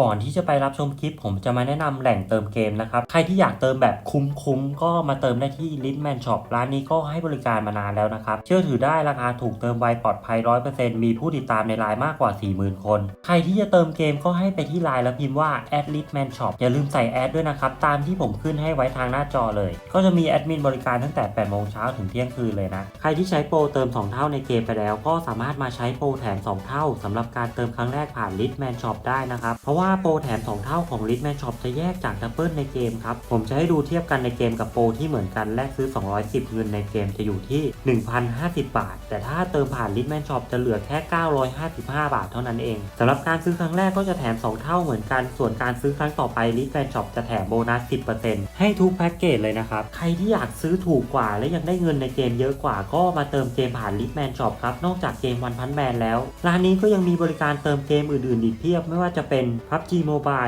ก่อนที่จะไปรับชมคลิป ผมจะมาแนะนำแหล่งเติมเกมนะครับ ใครที่อยากเติมแบบคุ้มๆ ก็มาเติมได้ที่ l i t m a n Shop ร้านนี้ก็ให้บริการมานานแล้วนะครับ เชื่อถือได้ราคาถูกเติมไวปลอดภัย 100%มีผู้ติดตามในไลน์มากกว่า 40,000 คน ใครที่จะเติมเกมก็ให้ไปที่ไลน์แล้วพิมพ์ว่า a d l i t m a n Shop อย่าลืมใส่แอดด้วยนะครับตามที่ผมขึ้นให้ไว้ทางหน้าจอเลย ก็จะมีแอดมินบริการตั้งแต่8โมงเช้าถึงเที่ยงคืนเลยนะใครที่ใช้โปรเติม 2 เท่าในเกมไปแล้ว ก็สามารถมาใช้โปรแถม 2 เท่าสำหรับการเติมครั้งแรกผ่าน l i t m a n Shop ได้นะครับเพราะว่าาโปรแถม 2 เท่าของ l i t m a n Shop จะแยกจากดับเบิลในเกมครับ ผมจะให้ดูเทียบกันในเกมกับโปรที่เหมือนกันแลกซื้อ 210 เงินในเกมจะอยู่ที่ 1,050 บาท แต่ถ้าเติมผ่าน l i t m a n Shop จะเหลือแค่ 955 บาทเท่านั้นเองสำหรับการซื้อครั้งแรกก็จะแถม 2 เท่าเหมือนกัน ส่วนการซื้อครั้งต่อไป l i t m a n Shop จะแถมโบนัส 10%ให้ทุกแพ็กเกจเลยนะครับใครที่อยากซื้อถูกกว่า และยังได้เงินในเกมเยอะกว่าก็มาเติมเกมผ่าน l i t m a n Shop ครับนอกจากเกมวันพันแมนแล้วร้านนี้ก็ยังมีบริการเติมเกมอื่นๆอีกเพียบไม่ว่าจะเป็น PUBG Mobile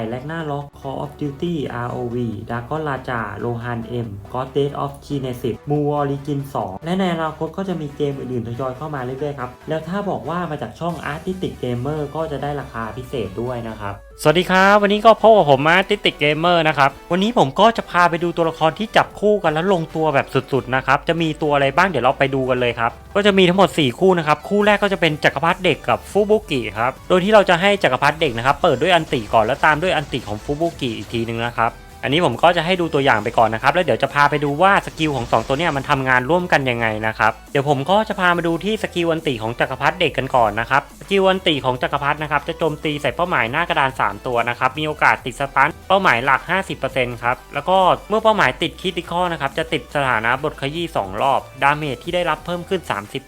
และหน้าล็อก Call of Duty ROV Dragon Raja Rohan M God Date of Genesis m o o Origin 2 และในอนาคตก็จะมีเกมอื่นๆทยอยเข้ามาเรื่อยๆครับ แล้วถ้าบอกว่ามาจากช่อง Artistic Gamer ก็จะได้ราคาพิเศษด้วยนะครับสวัสดีครับวันนี้ก็พบกับผมมาติติกเกมเมอร์นะครับวันนี้ผมก็จะพาไปดูตัวละครที่จับคู่กันแล้วลงตัวแบบสุดๆนะครับจะมีตัวอะไรบ้างเดี๋ยวเราไปดูกันเลยครับก็จะมีทั้งหมด 4 คู่นะครับคู่แรกก็จะเป็นจักรพรรดิเด็กกับฟูบุกิครับโดยที่เราจะให้จักรพรรดิเด็กนะครับเปิดด้วยอันติก่อนแล้วตามด้วยอันติของฟูบุกิอีกทีนึงนะครับอันนี้ผมก็จะให้ดูตัวอย่างไปก่อนนะครับแล้วเดี๋ยวจะพาไปดูว่าสกิลของ 2 ตัวเนี้ยมันทำงานร่วมกันยังไงนะครับเดี๋ยวผมก็จะพามาดูที่สกิลอันติของจักรพรรดิเด็กกันก่อนนะครับ กิลอันติของจักรพรรดินะครับ จะโจมตีใส่เป้าหมายหน้ากระดาน 3 ตัวนะครับ มีโอกาสติดสตันเป้าหมายหลัก 50%ครับ แล้วก็เมื่อเป้าหมายติดคิติคอนะครับ จะติดสถานะบทขยี้ 2 รอบ ดาเมจที่ได้รับเพิ่มขึ้น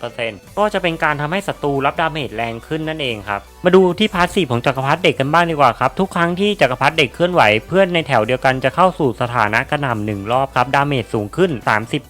30%ก็จะเป็นการทำให้ศัตรูรับดาเมจแรงขึ้นนั่นเองครับ มาดูที่พาสซีฟของจักรพรรดิเด็กกันบ้างดีกว่าครับ ทุกครั้งที่จักรพรรดิเด็กเคลื่อนไหว เพื่อนในแถวเดียวกันจะเข้าสู่สถานะกระหน่ำหนึ่งรอบครับ ดาเมจสูงขึ้น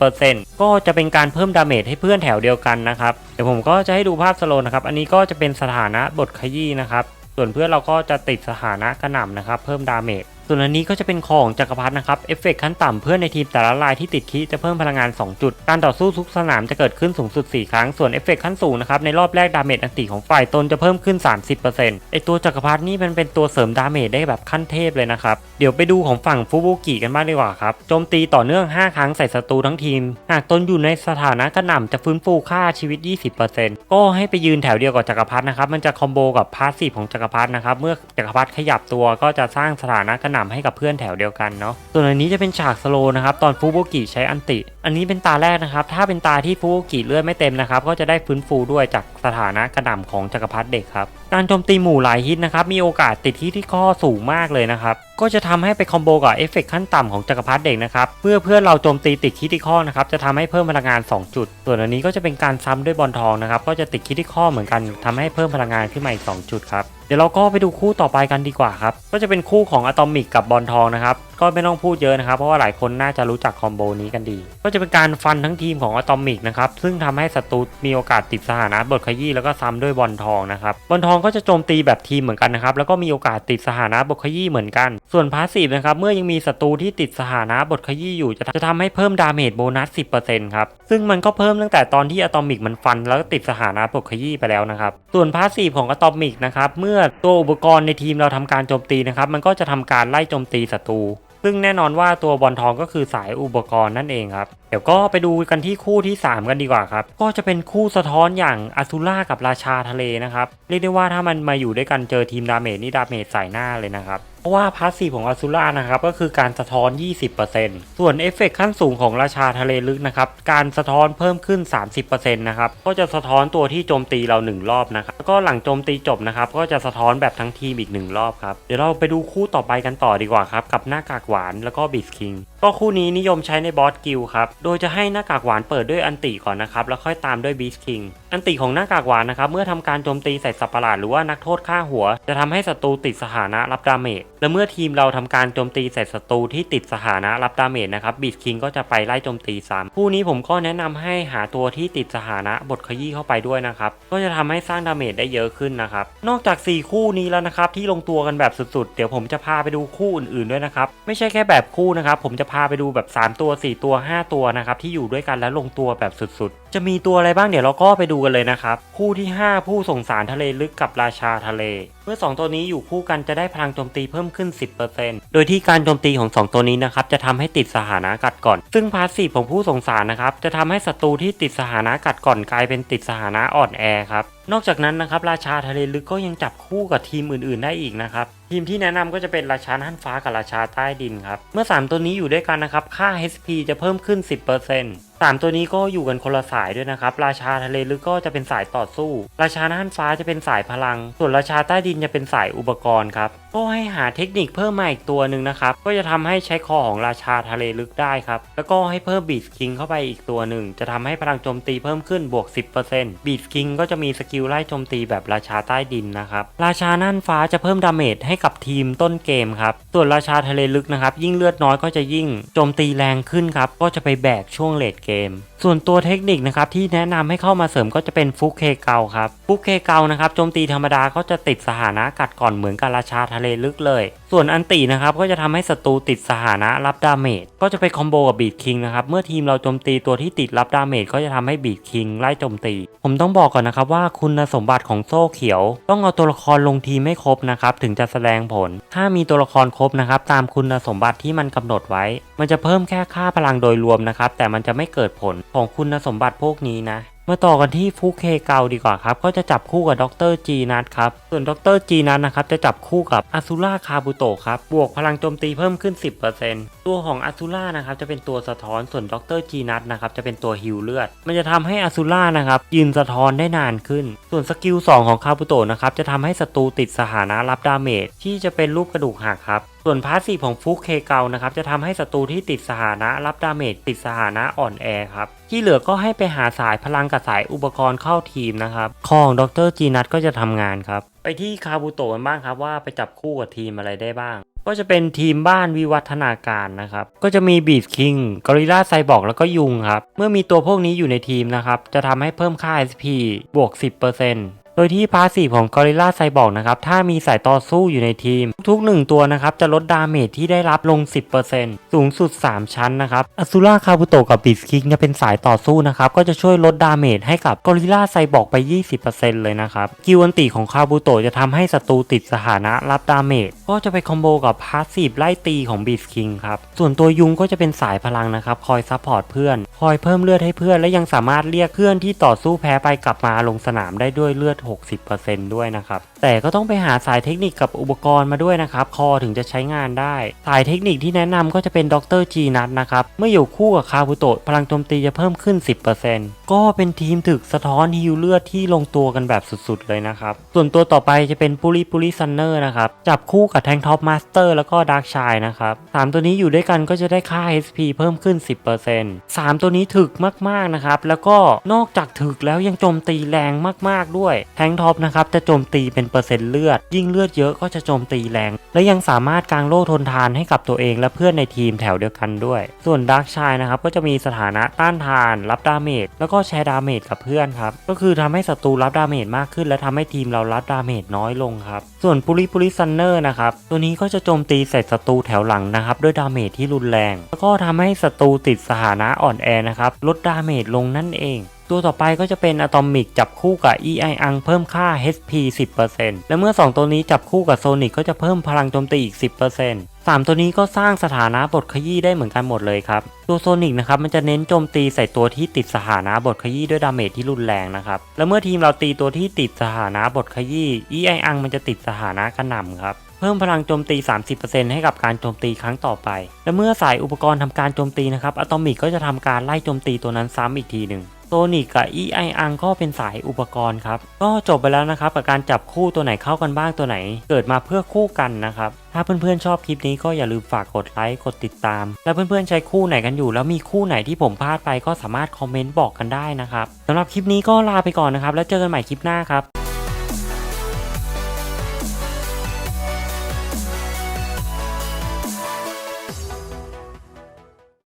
30%ก็จะเป็นการเพิ่มดาเมจให้เพื่อนแถวเดียวกันนะครับ เดี๋ยวผมก็จะให้ดูภาพสโลว์นะครับ อันนี้ก็จะเป็นสถานะบทขยี้นะครับ ส่วนเพื่อนเราก็จะติดสถานะกระหน่ำนะครับ เพิ่มดาเมจ ส่วนอันนี้ก็จะเป็นของจักรพรรดินะครับ เอฟเฟกขั้นต่ำเพื่อนในทีมแต่ละรายที่ติดคีจะเพิ่มพลังงาน 2 จุด การต่อสู้ทุกสนามจะเกิดขึ้นสูงสุด 4 ครั้ง ส่วนเอฟเฟกขั้นสูงนะครับ ในรอบแรกดาเมจอันติของฝ่ายตนจะเพิ่มขึ้น 30%ไอตัวจักรพรรดินี่มันเป็นตัวเสริมดาเมจได้แบบขั้นเทพเลยนะครับ เดี๋ยวไปดูของฝั่งฟูบุกิกันบ้างดีกว่าครับ โจมตีต่อเนื่อง 5 ครั้งใส่ศัตรูทั้งทีม หากตนอยู่ในสถานะกระหน่ำจะฟื้นฟูค่าชีวิต 20%ก็ให้ไปยืนแถวเดียวกับจักรพรรดินะครับ มันจะคอมโบกับพาสซีฟของจักรพรรดินะครับ เมื่อจักรพรรดิขยับตัวก็จะสร้างสถานะกระหน่ำให้กับเพื่อนแถวเดียวกันเนาะส่วนอันนี้จะเป็นฉากสโลว์นะครับตอนฟูโบกิใช้อันติ อันนี้เป็นตาแรกนะครับ ถ้าเป็นตาที่ฟูโบกิเลือดไม่เต็มนะครับก็จะได้ฟื้นฟูด้วยจากสถานะกระหน่ำของจักรพรรดิเด็กครับการโจมตีหมู่หลายฮิตนะครับมีโอกาสติดที่ที่ข้อสูงมากเลยนะครับก็จะทำให้ไปคอมโบกับเอฟเฟกขั้นต่ำของจักรพรรดิเด็กนะครับเมื่อเพื่อนเราโจมตีติดคิติคอนะครับจะทำให้เพิ่มพลังงาน 2 จุด ส่วนอันนี้ก็จะเป็นการซ้ำด้วยบอลทองนะครับก็จะติดคิติคอเหมือนกันทำให้เพิ่มพลังงานขึ้นมาอีก 2 จุดครับเดี๋ยวเราก็ไปดูคู่ต่อไปกันดีกว่าครับ ก็จะเป็นคู่ของอะตอมิกกับบอลทองนะครับก็ไม่ต้องพูดเยอะนะครับ เพราะว่าหลายคนน่าจะรู้จักคอมโบนี้กันดี ก็จะเป็นการฟันทั้งทีมของอะตอมิกนะครับ ซึ่งทำให้ศัตรูมีโอกาสติดสถานะบทขยี้แล้วก็ซ้ำด้วยบอลทองนะครับบอลทองก็จะโจมตีแบบทีมเหมือนกันนะครับ แล้วก็มีโอกาสติดสถานะบทขยี้เหมือนกัน ส่วนพาสซีฟนะครับ เมื่อยังมีศัตรูที่ติดสถานะบทขยี้อยู่ จะจะทำให้เพิ่มดาเมจโบนัส 10%ครับ ซึ่งมันก็เพิ่มตั้งแต่ตอนที่อะตอมิกมันฟัน แล้วก็ติดสถานะบทขยี้ไปแล้วนะครับ ส่วนพาสซีฟของอะตอมิกนะครับ เมื่อตัวอุปกรณ์ในทีมเราทำการโจมตีนะครับ มันก็จะทำการไล่โจมตีศัตรู ซึ่งแน่นอนว่าตัวบอลทองก็คือสายอุปกรณ์นั่นเองครับ เดี๋ยวก็ไปดูกันที่คู่ที่ 3 กันดีกว่าครับ ก็จะเป็นคู่สะท้อนอย่างอสูล่ากับราชาทะเลนะครับ เรียกได้ว่าถ้ามันมาอยู่ด้วยกันเจอทีมดาเมจนี่ดาเมจใส่หน้าเลยนะครับ ราะว่าพาสซีฟของอ z ูล่านะครับก็คือการสะท้อน 20%ส่วนเอฟเฟกต์ขั้นสูงของราชาทะเลลึกนะครับการสะท้อนเพิ่มขึ้น 30%นะครับก็จะสะท้อนตัวที่โจมตีเรา 1 รอบนะครับแล้วก็หลังโจมตีจบนะครับก็จะสะท้อนแบบทั้งทีมอีก 1 รอบครับเดี๋ยวเราไปดูคู่ต่อไปกันต่อดีกว่าครับกับหน้ากากหวานแล้วก็บิสคิงก็คู่นี้นิยมใช้ในบอสกิลครับโดยจะให้หน้ากากหวานเปิดด้วยอันติก่อนนะครับแล้วค่อยตามด้วยบีสคิงอันติของหน้ากากหวานนะครับเมื่อทำการโจมตีใส่สัปหลาดหรือว่านักโทษฆ่าหัว จะทำให้ศัตรูติดสถานะรับดาเมจ และเมื่อทีมเราทำการโจมตีใส่ศัตรูที่ติดสถานะรับดาเมจนะครับบีสคิงก็จะไปไล่โจมตีซ้ำคู่นี้ผมก็แนะนำให้หาตัวที่ติดสถานะบทขยี้เข้าไปด้วยนะครับก็จะทำให้สร้างดาเมจได้เยอะขึ้นนะครับนอกจาก 4 คู่นี้แล้วนะครับที่ลงตัวกันแบบสุดๆ เดี๋ยวผมจะพาไปดูคู่อื่นๆด้วยนะครับไม่ใช่แค่แบบคู่นะครับผมจะพาไปดูแบบ 3 ตัว 4 ตัว 5 ตัวนะครับที่อยู่ด้วยกันแล้วลงตัวแบบสุดๆ จะมีตัวอะไรบ้างเดี๋ยวเราก็ไปดูกันเลยนะครับคู่ที่ 5 ผู้ส่งสารทะเลลึกกับราชาทะเล เมื่อ 2 ตัวนี้อยู่คู่กันจะได้พลังโจมตีเพิ่มขึ้น 10%โดยที่การโจมตีของ 2 ตัวนี้นะครับจะทำให้ติดสถานะกัดก่อน ซึ่งพาสซีฟของผู้สงสารนะครับจะทำให้ศัตรูที่ติดสถานะกัดก่อนกลายเป็นติดสถานะอ่อนแอครับนอกจากนั้นนะครับราชาทะเลลึกก็ยังจับคู่กับทีมอื่นๆได้อีกนะครับทีมที่แนะนำก็จะเป็นราชาน่านฟ้ากับราชาใต้ดินครับเมื่อ 3 ตัวนี้อยู่ด้วยกันนะครับค่า HP จะเพิ่มขึ้น 10%สามตัวนี้ก็อยู่กันคนละสายด้วยนะครับ ราชาทะเลลึกก็จะเป็นสายต่อสู้ ราชาน่านฟ้าจะเป็นสายพลัง ส่วนราชาใต้ดินจะเป็นสายอุปกรณ์ครับก็ให้หาเทคนิคเพิ่มมาอีกตัวหนึ่งนะครับก็จะทำให้ใช้คอของราชาทะเลลึกได้ครับแล้วก็ให้เพิ่มบีดคิงเข้าไปอีกตัวหนึ่งจะทำให้พลังโจมตีเพิ่มขึ้นบวก 10%บีดคิงก็จะมีสกิิลไล่โจมตีแบบราชาใต้ดินนะครับ ราชาน่านฟ้าจะเพิ่มดาเมจให้กับทีมต้นเกมครับ ส่วนราชาทะเลลึกนะครับ ยิ่งเลือดน้อยก็จะยิ่งโจมตีแรงขึ้นครับ ก็จะไปแบกช่วงเลดเกม ส่วนตัวเทคนิคนะครับที่แนะนำให้เข้ามาเสริมก็จะเป็นฟุกเคเกาครับ ฟุกเคเกานะครับโจมตีธรรมดาก็จะติดสถานะกัดก่อนเหมือนกับราชาทะเลลึกเลยส่วนอันตินะครับก็จะทำให้ศัตรูติดสถานะรับดาเมจก็จะไปคอมโบกับบีดคิงนะครับเมื่อทีมเราโจมตีตัวที่ติดรับดาเมจก็จะทำให้บีดคิงไล่โจมตี ผมต้องบอกก่อนนะครับว่าคุณสมบัติของโซ่เขียว ต้องเอาตัวละครลงทีมไม่ครบนะครับถึงจะแสดงผล ถ้ามีตัวละครครบนะครับตามคุณสมบัติที่มันกำหนดไว้ มันจะเพิ่มแค่ค่าพลังโดยรวมนะครับแต่มันจะไม่เกิดผลของคุณสมบัติพวกนี้นะ มาต่อกันที่ฟุกเคเกาดีกว่าครับ ก็จะจับคู่กับดรจีนัทครับ ส่วนดรจีนัทนะครับจะจับคู่กับอาซูล่าคาบุโตะครับ บวกพลังโจมตีเพิ่มขึ้น 10%ตัวของอาซูล่านะครับจะเป็นตัวสะท้อน ส่วนดรจีนัทนะครับจะเป็นตัวฮิวเลือด มันจะทำให้อาซูล่านะครับยืนสะท้อนได้นานขึ้น ส่วนสกิล 2 ของคาบุโตะนะครับจะทำให้ศัตรูติดสถานะรับดาเมจที่จะเป็นรูปกระดูกหักครับส่วนพาสซีฟของฟุกเคเกานะครับจะทำให้ศัตรูที่ติดสถานะรับดาเมจติดสถานะอ่อนแอครับที่เหลือก็ให้ไปหาสายพลังกับสายอุปกรณ์เข้าทีมนะครับ ของดรจีนัทก็จะทำงานครับ ไปที่คาบูโตะกันบ้างครับว่าไปจับคู่กับทีมอะไรได้บ้าง ก็จะเป็นทีมบ้านวิวัฒนาการนะครับ ก็จะมีบีดคิงกอริลลาไซบอร์กแล้วก็ยุงครับ เมื่อมีตัวพวกนี้อยู่ในทีมนะครับ จะทำให้เพิ่มค่า SP บวก 10% โดยที่พาสีของกอริลลาไซบอร์กนะครับ ถ้ามีสายต่อสู้อยู่ในทีม ทุกๆ 1 ตัวนะครับ จะลดดาเมจที่ได้รับลง 10%สูงสุด 3 ชั้นนะครับอ z ซูล่าคาบุโตกับบิสคิงจะเป็นสายต่อสู้นะครับ ก็จะช่วยลดดาเมจให้กับกอริลลาไซบอร์กไป 20%เลยนะครับ กิวันติของคาบุโตจะทำให้ศัตรูติดสถานะรับดาเมจก็จะไปคอมโบกับพาสีไล่ตีของบิสคิงครับ ส่วนตัวยุงก็จะเป็นสายพลังนะครับ คอยซัพพอร์ตเพื่อน คอยเพิ่มเลือดให้เพื่อน และยังสามารถเรียกเพื่อนที่ต่อสู้แพ้ไปกลับมาลงสนามได้ด้วยเลือด60%ด้วยนะครับ แต่ก็ต้องไปหาสายเทคนิคกับอุปกรณ์มาด้วยนะครับ คอถึงจะใช้งานได้ สายเทคนิคที่แนะนำก็จะเป็นดรจีนัทนะครับ เมื่ออยู่คู่กับคาบุโตะพลังโจมตีจะเพิ่มขึ้น 10%ก็เป็นทีมถึกสะท้อนฮิวเลือดที่ลงตัวกันแบบสุดๆเลยนะครับ ส่วนตัวต่อไปจะเป็นปุริปุริซันเนอร์นะครับ จับคู่กับแทงท็อปมาสเตอร์แล้วก็ดาร์กชายนะครับสามตัวนี้อยู่ด้วยกันก็จะได้ค่า HP เพิ่มขึ้น 10% 3 ตัวนี้ถึกมากๆนะครับ แล้วก็นอกจากถึกแล้วยังโจมตีแรงมากๆด้วย แทงท็อปนะครับจะโจมตีเป็นเปอร์เลือด ยิ่งเลือดเยอะก็จะโจมตีแรง และยังสามารถกางโล่ทนทานให้กับตัวเองและเพื่อนในทีมแถวเดียวกันด้วย ส่วนดาร์กชายนะครับก็จะมีสถานะต้านทาน รับดาเมจแล้วก็แชร์ดาเมจกับเพื่อนครับก็คือทำให้ศัตรูรับดาเมจมากขึ้น และทำให้ทีมเรารับดาเมจน้อยลงครับส่วนปุริปุริซันเนอร์นะครับตัวนี้ก็จะโจมตีใส่ศัตรูแถวหลังนะครับด้วยดาเมจที่รุนแรง แล้วก็ทำให้ศัตรูติดสถานะอ่อนแอนะครับลดดาเมจลงนั่นเองตัวต่อไปก็จะเป็นอะตอมิกจับคู่กับ EI อังเพิ่มค่า HP 10%และเมื่อ 2 ตัวนี้จับคู่กับโซนิกก็จะเพิ่มพลังโจมตีอีก 10% 3 ตัวนี้ก็สร้างสถานะบทขยี้ได้เหมือนกันหมดเลยครับ ตัวโซนิกนะครับมันจะเน้นโจมตีใส่ตัวที่ติดสถานะบทขยี้ด้วยดาเมจที่รุนแรงนะครับ และเมื่อทีมเราตีตัวที่ติดสถานะบทขยี้ EI อังมันจะติดสถานะกระหน่ำครับเพิ่มพลังโจมตี 30%ให้กับการโจมตีครั้งต่อไป และเมื่อสายอุปกรณ์ทำการโจมตีนะครับ อะตอมิกก็จะทำการไล่โจมตีตัวนั้นซ้ำอีกทีหนึ่ง โซนิกกับ EI อังก็เป็นสายอุปกรณ์ครับ ก็จบไปแล้วนะครับกับการจับคู่ตัวไหนเข้ากันบ้างตัวไหน เกิดมาเพื่อคู่กันนะครับ ถ้าเพื่อนๆชอบคลิปนี้ก็อย่าลืมฝากกดไลค์กดติดตาม และเพื่อนๆใช้คู่ไหนกันอยู่ แล้วมีคู่ไหนที่ผมพลาดไปก็สามารถคอมเมนต์บอกกันได้นะครับสำหรับคลิปนี้ก็ลาไปก่อนนะครับแล้วเจอกันใหม่คลิปหน้าครับ